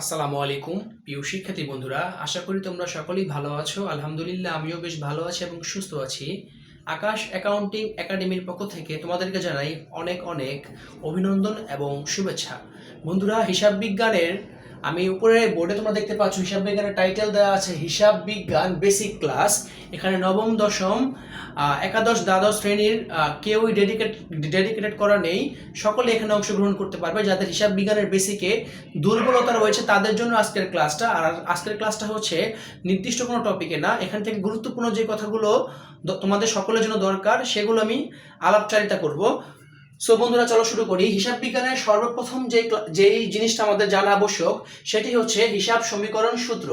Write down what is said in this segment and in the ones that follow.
আসসালামু আলাইকুম, প্রিয় শিক্ষার্থী বন্ধুরা। আশা করি তোমরা সকলেই ভালো আছো। আলহামদুলিল্লাহ, আমিও বেশ ভালো আছি এবং সুস্থ আছি। আকাশ অ্যাকাউন্টিং একাডেমির পক্ষ থেকে তোমাদেরকে জানাই অনেক অনেক অভিনন্দন এবং শুভেচ্ছা। বন্ধুরা, হিসাব বিজ্ঞানের আমি উপরে বোর্ডে তোমরা দেখতে পাচ্ছ, হিসাব বিজ্ঞানের টাইটেল দেওয়া আছে, হিসাব বিজ্ঞান বেসিক ক্লাস এখানে নবম, দশম একাদশ, দ্বাদশ শ্রেণির কেউই ডেডিকেট ডেডিকেটেড করা নেই। সকলে এখানে অংশগ্রহণ করতে পারবে, যাদের হিসাব বিজ্ঞানের বেসিকে দুর্বলতা রয়েছে, তাদের জন্য আজকের ক্লাসটা আর আজকের ক্লাসটা হচ্ছে নির্দিষ্ট কোনো টপিকে না। এখান থেকে গুরুত্বপূর্ণ যে কথাগুলো তোমাদের সকলের জন্য দরকার, সেগুলো আমি আলাপচারিতা করব। সো বন্ধুরা, চলো শুরু করি। হিসাব বিজ্ঞানের সর্বপ্রথম যে যেই জিনিসটা আমাদের জানা আবশ্যক, সেটি হচ্ছে হিসাব সমীকরণ সূত্র।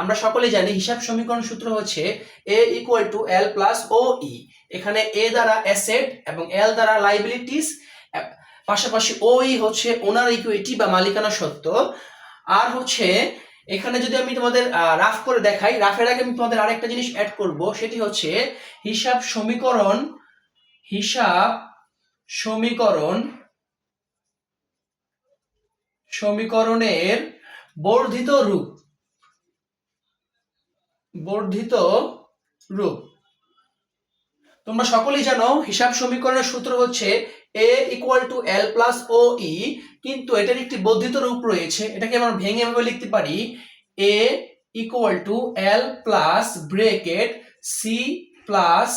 আমরা সকলেই জানি হিসাব সমীকরণ সূত্র হচ্ছে A equal to L plus O E এখানে এ দ্বারা অ্যাসেট এবং এল দ্বারা লাইবিলিটিস পাশাপাশি ও ই হচ্ছে ওনার ইকুইটি বা মালিকানা সত্ত্ব। আর হচ্ছে, এখানে যদি আমি তোমাদের রাফ করে দেখাই রাফের আগে আমি তোমাদের আরেকটা জিনিস অ্যাড করব, সেটি হচ্ছে হিসাব সমীকরণ, হিসাব সমীকরণ, সমীকরণের বর্ধিত রূপ। বর্ধিত রূপ। তোমরা সকলেই জানো, হিসাব সমীকরণের সূত্র হচ্ছে A equal to L plus O E কিন্তু এটার একটি বর্ধিত রূপ রয়েছে। এটাকে আমরা ভেঙে এভাবে লিখতে পারি A equal to L plus bracket C plus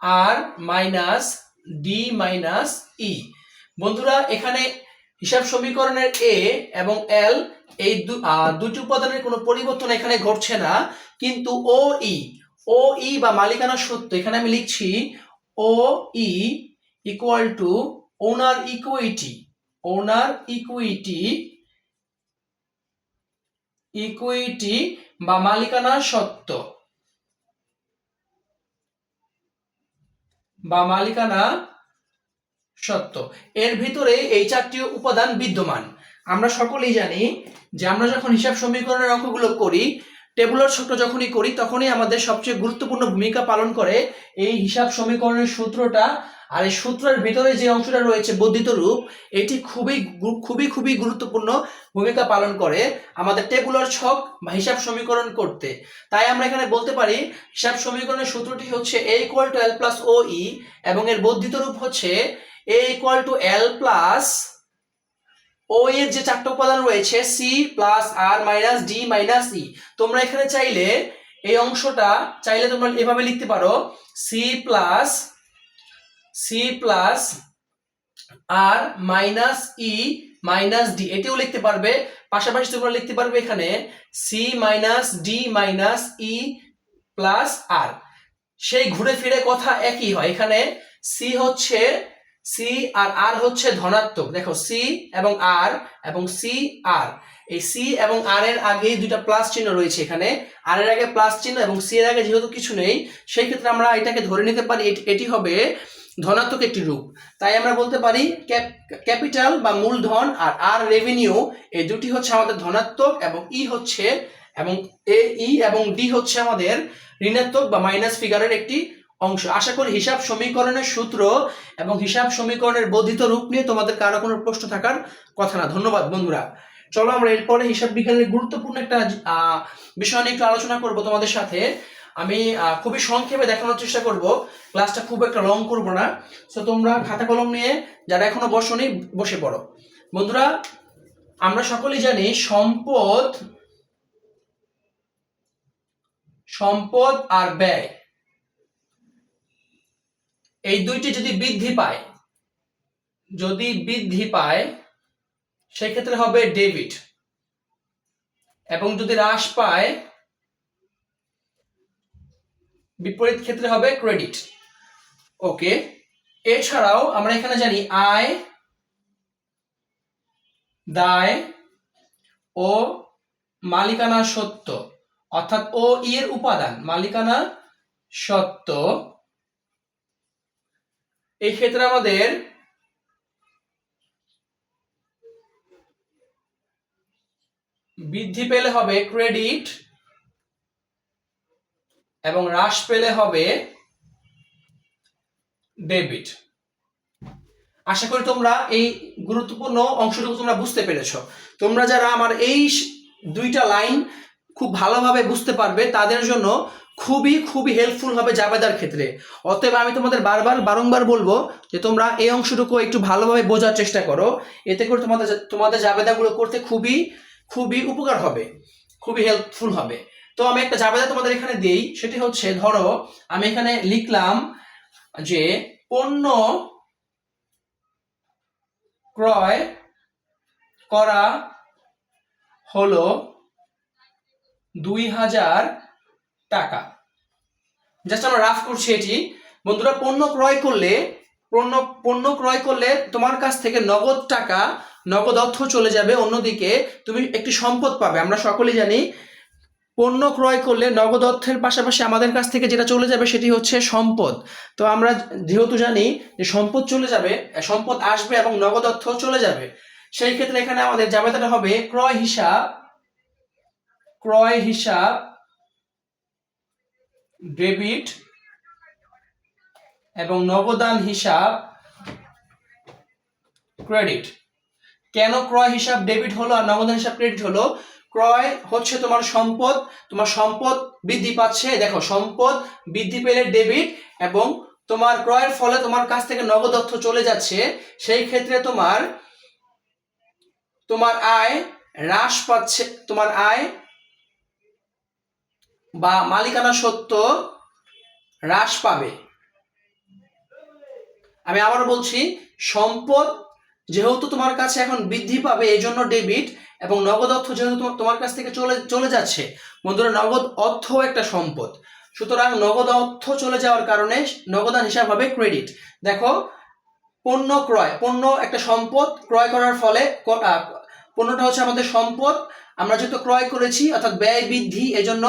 R minus D minus E বন্ধুরা, এখানে হিসাব সমীকরণের এ এবং এল এই দুটি উপাদানের কোনো পরিবর্তন এখানে ঘটছে না, কিন্তু ও ই ও ই বা মালিকানা সত্য এখানে আমি লিখছি O E equal to owner equity owner equity equity বা মালিকানা সত্ত্ব। বা মালিকানা সত্য। এর ভিতরে এই চারটি উপাদান বিদ্যমান। আমরা সকলেই জানি যে আমরা যখন হিসাব সমীকরণের অঙ্কগুলো করি টেবুলার সূত্র যখনই করি, তখনই আমাদের সবচেয়ে গুরুত্বপূর্ণ ভূমিকা পালন করে এই হিসাব সমীকরণের সূত্রটা আর এই সূত্রের ভিতরে যে অংশটা রয়েছে বর্ধিত রূপ, এটি খুবই খুবই খুবই গুরুত্বপূর্ণ ভূমিকা পালন করে আমাদের টেবুলার ছক বা হিসাব সমীকরণ করতে। তাই আমরা এখানে বলতে পারি, হিসাব সমীকরণের সূত্রটি হচ্ছে A equal to L plus O E এবং এর বর্ধিত রূপ হচ্ছে A equal to L plus O এর যে চারটা উপাদান রয়েছে C plus R minus D minus E তোমরা এখানে চাইলে এই অংশটা, চাইলে তোমরা এভাবে লিখতে পারো C plus C plus R minus E minus D এটিও লিখতে পারবে, পাশাপাশি তোমরা লিখতে পারবে এখানে C minus D minus E plus R সেই ঘুরে ফিরে কথা একই হয়, এখানে সি হচ্ছে সি আর আর হচ্ছে ধনাত্মক। দেখো সি এবং আর এবং সি আর এই সি এবং আর এর আগেই দুইটা প্লাস চিহ্ন রয়েছে এখানে। আর এর আগে প্লাস চিহ্ন এবং সি এর আগে যেহেতু কিছু নেই, সেই ক্ষেত্রে আমরা এটাকে ধরে নিতে পারি, এটি- হবে ধনাত্মক একটি রূপ। তাই আমরা বলতে পারি ক্যাপিটাল বা মূলধন আর আর রেভিনিউ এই দুটি হচ্ছে আমাদের ধনাত্মক এবং ই হচ্ছে এবং এ ই এবং ডি হচ্ছে আমাদের ঋণাত্মক বা মাইনাস ফিগারের একটি অংশ। আশা করি হিসাব সমীকরণের সূত্র এবং হিসাব সমীকরণের বর্ধিত রূপ নিয়ে তোমাদের কারও কোনো প্রশ্ন থাকার কথা না। ধন্যবাদ বন্ধুরা। চলো আমরা এরপরে হিসাব বিজ্ঞানের গুরুত্বপূর্ণ একটা বিষয় নিয়ে একটু আলোচনা করব তোমাদের সাথে। আমি খুবই সংক্ষেপে দেখানোর চেষ্টা করব। ক্লাসটা খুব একটা লং করব না। সো তোমরা খাতা কলম নিয়ে যারা এখনও বসনি, বসে পড়ো। বন্ধুরা, আমরা সকলেই জানি সম্পদ সম্পদ আর ব্যয়। এই দুইটি যদি বৃদ্ধি পায়, যদি বৃদ্ধি পায়, সেক্ষেত্রে হবে ডেবিট এবং যদি হ্রাস পায়, বিপরীত ক্ষেত্রে হবে ক্রেডিট। ওকে, এছাড়াও আমরা এখানে জানি আয়, দায় ও মালিকানা সত্য অর্থাৎ ও ই এর উপাদান, মালিকানা সত্য এই ক্ষেত্রে আমাদের বৃদ্ধি পেলে হবে ক্রেডিট এবং হ্রাস পেলে হবে ডেবিট। আশা করি তোমরা এই গুরুত্বপূর্ণ অংশটুকু তোমরা বুঝতে পেরেছ। তোমরা যারা আমার এই দুইটা লাইন খুব ভালোভাবে বুঝতে পারবে তাদের জন্য খুবই খুবই হেল্পফুল হবে জাবেদার ক্ষেত্রে। অতএব আমি তোমাদের বারবার, বারংবার বলব যে তোমরা এই অংশটুকু একটু ভালোভাবে বোঝার চেষ্টা করো। এতে করে তোমাদের তোমাদের জাবেদাগুলো করতে খুবই খুবই উপকার হবে, খুবই হেল্পফুল হবে। তো আমি একটা জাবেদা তোমাদের এখানে দেই, সেটি হচ্ছে ধরো আমি এখানে লিখলাম যে পণ্য ক্রয় করা হলো দুই হাজার টাকা। জাস্ট আমরা রাফ করছি এটি। বন্ধুরা, পণ্য ক্রয় করলে, পণ্য পণ্য ক্রয় করলে তোমার কাছ থেকে নগদ টাকা, নগদ অর্থ চলে যাবে অন্যদিকে। তুমি একটি সম্পদ পাবে। আমরা সকলেই জানি, পণ্য ক্রয় করলে নগদ অর্থের পাশাপাশি আমাদের কাছ থেকে যেটা চলে যাবে সেটি হচ্ছে সম্পদ। তো আমরা যেহেতু জানি যে সম্পদ চলে যাবে, সম্পদ আসবে এবং নগদ অর্থ চলে যাবে, সেই ক্ষেত্রে এখানে আমাদের জাবেদাটা হবে ক্রয় হিসাব ক্রয় হিসাব, ডেবিট এবং নগদান হিসাব, ক্রেডিট। কেন ক্রয় হিসাব ডেবিট হলো আর নগদান হিসাব ক্রেডিট হলো? ক্রয় হচ্ছে তোমার সম্পদ তোমার সম্পদ বৃদ্ধি পাচ্ছে। দেখো, সম্পদ বৃদ্ধি পেলে ডেবিট এবং তোমার ক্রয়ের ফলে তোমার কাছ থেকে নগদ অর্থ চলে যাচ্ছে। সেই ক্ষেত্রে তোমার তোমার আয় হ্রাস পাচ্ছে, তোমার আয় বা মালিকানা সত্ত্ব হ্রাস পাবে। আমি আবার বলছি, সম্পদ যেহেতু তোমার কাছে এখন বৃদ্ধি পাবে এই জন্য ডেবিট এবং নগদ অর্থ যেহেতু তোমার কাছ থেকে চলে চলে যাচ্ছে, বন্ধুরা, নগদ অর্থ একটা সম্পদ। সুতরাং নগদ অর্থ চলে যাওয়ার কারণে নগদান হিসাব হবে ক্রেডিট। দেখো, পণ্য ক্রয়, পণ্য একটা সম্পদ ক্রয় করার ফলে পণ্যটা হচ্ছে আমাদের সম্পদ আমরা যেহেতু ক্রয় করেছি, অর্থাৎ ব্যয় বৃদ্ধি এজন্য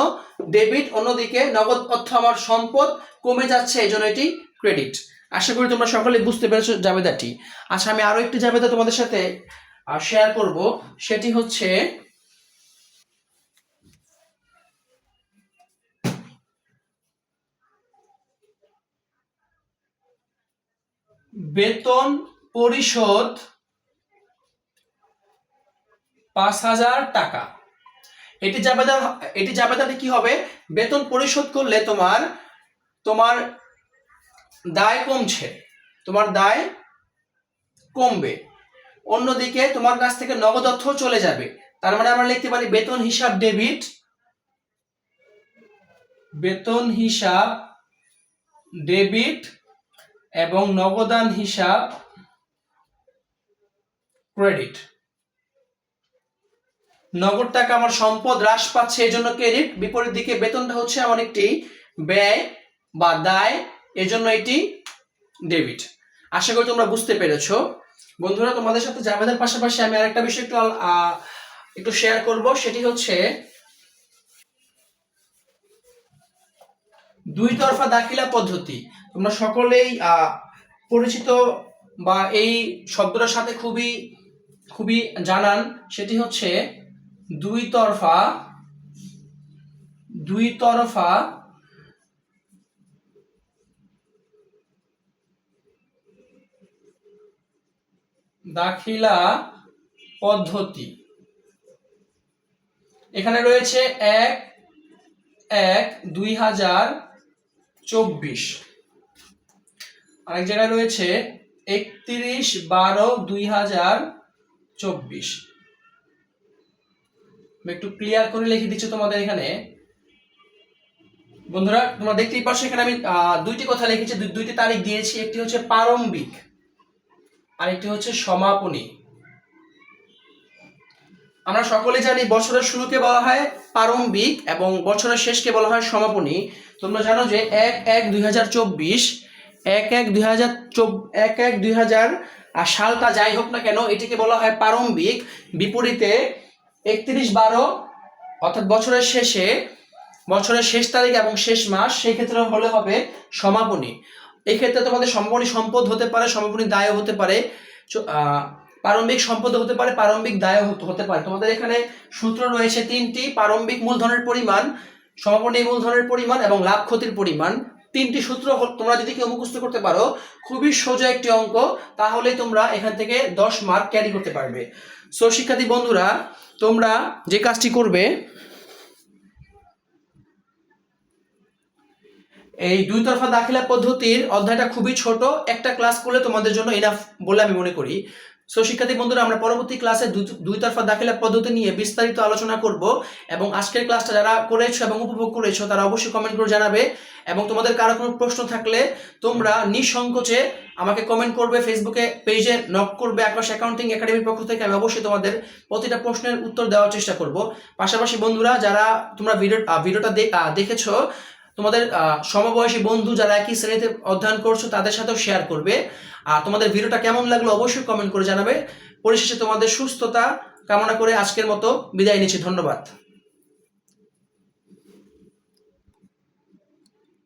ডেবিট অন্যদিকে নগদ অর্থ আমার সম্পদ কমে যাচ্ছে এই জন্য এটি ক্রেডিট আশা করি তোমরা সকলে বুঝতে পেরেছ জাবেদাটি। আচ্ছা আমি আরও একটি জাবেদা তোমাদের সাথে শেয়ার করব। সেটি হচ্ছে, বেতন পরিশোধ পাঁচ হাজার টাকা। এটি জাবেদা, এটি জাবেদাটি কি হবে? বেতন পরিশোধ করলে তোমার তোমার দায় কমছে। তোমার দায় কমবে। অন্যদিকে তোমার কাছ থেকে নগদ অর্থ চলে যাবে। তার মানে আমরা লিখতে পারি বেতন হিসাব ডেবিট, বেতন হিসাব ডেবিট এবং নগদান হিসাব ক্রেডিট। নগদ টাকা আমার সম্পদ হ্রাস পাচ্ছে এই জন্য ক্রেডিট। বিপরীত দিকে বেতনটা হচ্ছে আমার একটি ব্যয় বা দায়, এজন্য এটি ডেবিট। আশা করি তোমরা বুঝতে পেরেছ। বন্ধুরা, তোমাদের সাথে জাবেদের পাশাপাশি আমি আরেকটা বিষয় একটু একটু শেয়ার করব, সেটি হচ্ছে দুই তরফা দাখিলা পদ্ধতি। তোমরা সকলেই পরিচিত বা এই শব্দটার সাথে খুবই খুবই জানান। সেটি হচ্ছে দুই তরফা দুই তরফা দাখিলা পদ্ধতি। এখানে রয়েছে এক এক, দুই হাজার চব্বিশ। আরেক জায়গায় রয়েছে একত্রিশ বারো দুই হাজার চব্বিশ। একটু ক্লিয়ার করে লিখে দিচ্ছি তোমাদের এখানে। বন্ধুরা, তোমরা দেখতেই পাচ্ছ এখানে আমি দুইটি কথা লিখেছি দুই- দুইটি তারিখ দিয়েছি। একটি হচ্ছে প্রারম্ভিক আর একটি হচ্ছে সমাপনী। আমরা সকলে জানি বছরের শুরুকে বলা হয় প্রারম্ভিক এবং বছরের শেষকে বলা হয় সমাপনী। তোমরা জানো যে এক এক দুই হাজার চব্বিশ, এক এক দুই হাজার এক এক দুই হাজার সালটা যাই হোক না কেন, এটিকে বলা হয় প্রারম্ভিক। বিপরীতে একত্রিশ বারো, অর্থাৎ বছরের শেষে, বছরের শেষ তারিখ এবং শেষ মাস, সেই ক্ষেত্রে হলে হবে সমাপনী। এই ক্ষেত্রে তোমাদের সমাপনী সম্পদ হতে পারে, সমাপনী দায় হতে পারে প্রারম্ভিক সম্পদ হতে পারে, প্রারম্ভিক দায় হতে পারে। তোমাদের এখানে সূত্র রয়েছে তিনটি, প্রারম্ভিক মূলধনের পরিমাণ, সমাপনী মূলধনের পরিমাণ এবং লাভ ক্ষতির পরিমাণ। তিনটি সূত্র তোমরা যদি কেউ মুখস্থ করতে পারো, খুবই সোজা একটি অঙ্ক, তাহলেই তোমরা এখান থেকে দশ মার্ক ক্যারি করতে পারবে। সো শিক্ষার্থী বন্ধুরা, তোমরা যে কাজটি করবে, এই দুই তরফা দাখিলা পদ্ধতির অধ্যায়টা খুবই ছোট, একটা ক্লাস করলে তোমাদের জন্য এনাফ বলে আমি মনে করি। সো শিক্ষার্থী বন্ধুরা, আমরা পরবর্তী ক্লাসে দুই- তরফা দাখিলা পদ্ধতি নিয়ে বিস্তারিত আলোচনা করব এবং আজকের ক্লাসটা যারা করেছ এবং উপভোগ করেছ, তারা অবশ্যই কমেন্ট করে জানাবে। এবং তোমাদের কারও কোনো প্রশ্ন থাকলে তোমরা নিঃসংকোচে আমাকে কমেন্ট করবে ফেসবুকে পেজে নক করবে আকাশ অ্যাকাউন্টিং একাডেমির পক্ষ থেকে আমি অবশ্যই তোমাদের প্রতিটা প্রশ্নের উত্তর দেওয়ার চেষ্টা করব। পাশাপাশি বন্ধুরা, যারা তোমরা ভিডিও ভিডিওটা দেখেছ তোমাদের সমবয়সী বন্ধু যারা একই শ্রেণীতে অধ্যয়ন করছ, তাদের সাথেও শেয়ার করবে। আর তোমাদের ভিডিওটা কেমন লাগল অবশ্যই কমেন্ট করে জানাবে। পরিশেষে তোমাদের সুস্থতা কামনা করে আজকের মতো বিদায় নিচ্ছি। ধন্যবাদ।